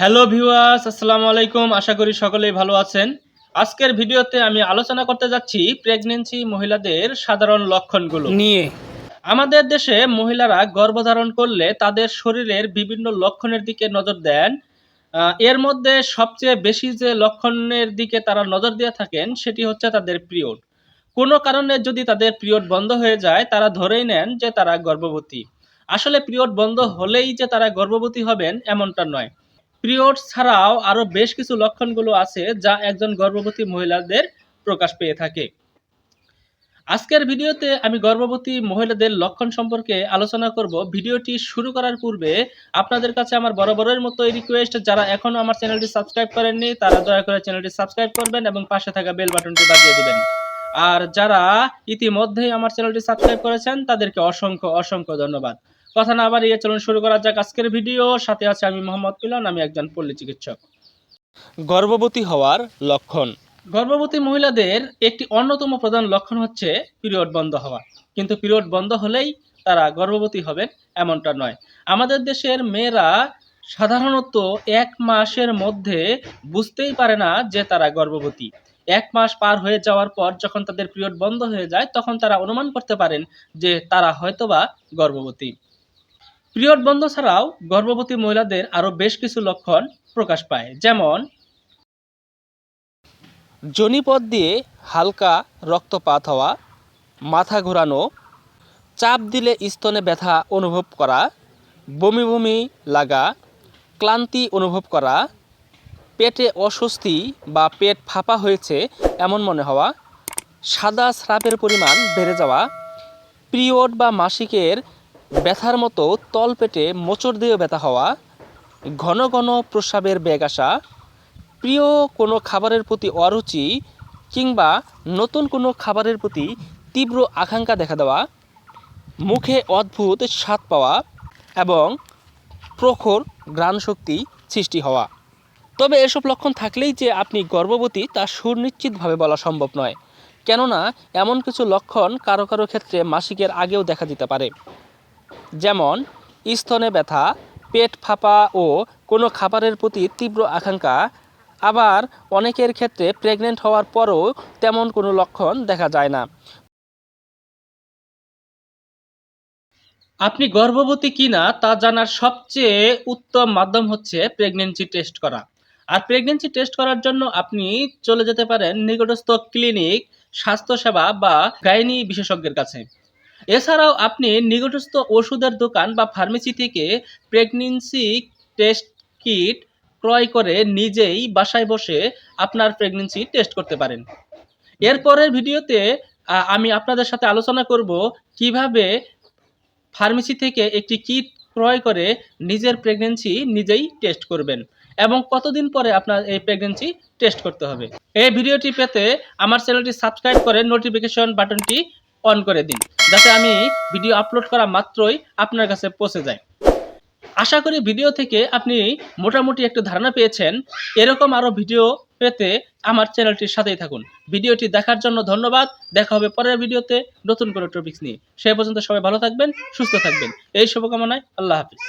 Hello viewers আসসালামু আলাইকুম। আশা করি সকলেই ভালো আছেন। আজকের ভিডিওতে আমি আলোচনা করতে যাচ্ছি প্রেগনেন্সি মহিলাদের সাধারণ লক্ষণগুলো। নিয়ে। আমাদের দেশে মহিলারা গর্ভধারণ করলে তাদের শরীরের বিভিন্ন লক্ষণের দিকে নজর দেন। এর মধ্যে সবচেয়ে বেশি যে লক্ষণের দিকে তারা নজর দিয়ে থাকেন সেটি হচ্ছে তাদের পিরিয়ড। কোনো কারণে যদি তাদের পিরিয়ড বন্ধ হয়ে যায় তারা ধরেই নেন যে তারা গর্ভবতী। আসলে পিরিয়ড বন্ধ হলেই যে তারা গর্ভবতী হবেন এমনটা নয়। পিরিয়ড ছাড়াও আরও বেশ কিছু লক্ষণগুলো আছে যা একজন গর্ভবতী মহিলাদের প্রকাশ পেয়ে থাকে। আজকের ভিডিওতে আমি গর্ভবতী মহিলাদের লক্ষণ সম্পর্কে আলোচনা করব। ভিডিওটি শুরু করার পূর্বে আপনাদের কাছে আমার বরাবরের মতো এই রিকোয়েস্ট যারা এখনও আমার চ্যানেলটি সাবস্ক্রাইব করেননি, তারা দয়া করে চ্যানেলটি সাবস্ক্রাইব করবেন এবং পাশে থাকা বেল বাটনটি বাজিয়ে দেবেন। আর যারা ইতিমধ্যেই আমার চ্যানেলটি সাবস্ক্রাইব করেছেন, তাদেরকে অসংখ্য অসংখ্য ধন্যবাদ। কথা না বাড়িয়ে চলুন শুরু করা যাক আজকের ভিডিও। সাথে আছে আমি মোহাম্মদ পিলন আমি একজন পল্লী চিকিৎসক। গর্ভবতী হওয়ার লক্ষণ। গর্ভবতী মহিলাদের একটি অন্যতম প্রধান লক্ষণ হচ্ছে পিরিয়ড বন্ধ হওয়া। কিন্তু পিরিয়ড বন্ধ হলেই তারা গর্ভবতী হবেন এমনটা নয়। আমাদের দেশের মেয়েরা সাধারণত এক মাসের মধ্যে বুঝতেই পারে না যে তারা গর্ভবতী। এক মাস পার হয়ে যাওয়ার পর যখন তাদের পিরিয়ড বন্ধ হয়ে যায় তখন তারা অনুমান করতে পারেন যে তারা হয়তোবা গর্ভবতী। পিরিয়ড বন্ধ ছাড়াও গর্ভবতী মহিলাদের আরও বেশ কিছু লক্ষণ প্রকাশ পায়, যেমন জনিপদ দিয়ে হালকা রক্তপাত হওয়া, মাথা ঘোরানো, চাপ দিলে স্তনে ব্যথা অনুভব করা, বমি বমি লাগা, ক্লান্তি অনুভব করা, পেটে অস্বস্তি বা পেট ফাঁপা হয়েছে এমন মনে হওয়া, সাদা স্রাবের পরিমাণ বেড়ে যাওয়া, পিরিয়ড বা মাসিকের ব্যথার মতো তলপেটে মোচড় দিয়ে ব্যথা হওয়া, ঘন ঘন প্রস্রাবের বেগ আসা, প্রিয় কোনো খাবারের প্রতি অরুচি কিংবা নতুন কোনো খাবারের প্রতি তীব্র আকাঙ্ক্ষা দেখা দেওয়া, মুখে অদ্ভুত স্বাদ পাওয়া এবং প্রখর ঘ্রাণ শক্তি সৃষ্টি হওয়া। তবে এসব লক্ষণ থাকলেই যে আপনি গর্ভবতী তা সুনিশ্চিতভাবে বলা সম্ভব নয়। কেননা, এমন কিছু লক্ষণ কারও কারও ক্ষেত্রে মাসিকের আগেও দেখা দিতে পারে। যেমন, স্তনে ব্যথা, পেট ফাঁপা ও কোনো খাবারের প্রতি তীব্র আকাঙ্ক্ষা। আবার অনেকের ক্ষেত্রে প্রেগনেন্ট হওয়ার পরও তেমন কোনো লক্ষণ দেখা যায় না। আপনি গর্ভবতী কিনা তা জানার সবচেয়ে উত্তম মাধ্যম হচ্ছে প্রেগনেন্সি টেস্ট করা। আর প্রেগনেন্সি টেস্ট করার জন্য আপনি চলে যেতে পারেন নিকটস্থ ক্লিনিক স্বাস্থ্যসেবা বা গাইনি বিশেষজ্ঞের কাছে। এছাড়াও আপনি নিকটস্থ ওষুধের দোকান বা ফার্মেসি থেকে প্রেগনেন্সি টেস্ট কিট ক্রয় করে নিজেই বাসায় বসে আপনার প্রেগনেন্সি টেস্ট করতে পারেন। এরপরের ভিডিওতে আমি আপনাদের সাথে আলোচনা করব কীভাবে ফার্মেসি থেকে একটি কিট ক্রয় করে নিজের প্রেগনেন্সি নিজেই টেস্ট করবেন এবং কতদিন পরে আপনার এই প্রেগনেন্সি টেস্ট করতে হবে। এই ভিডিওটি পেতে আমার চ্যানেলটি সাবস্ক্রাইব করে নোটিফিকেশন বাটনটি অন করে দিন। যাতে আমি ভিডিও আপলোড করা মাত্রই আপনার কাছে পৌঁছে যায়। আশা করি ভিডিও থেকে আপনি মোটামুটি একটু ধারণা পেয়েছেন। এরকম আরও ভিডিও পেতে আমার চ্যানেলটির সাথেই থাকুন। ভিডিওটি দেখার জন্য ধন্যবাদ। দেখা হবে পরের ভিডিওতে নতুন কোনো টপিক্স নিয়ে। সে পর্যন্ত সবাই ভালো থাকবেন, সুস্থ থাকবেন। এই শুভকামনায় আল্লাহ হাফিজ।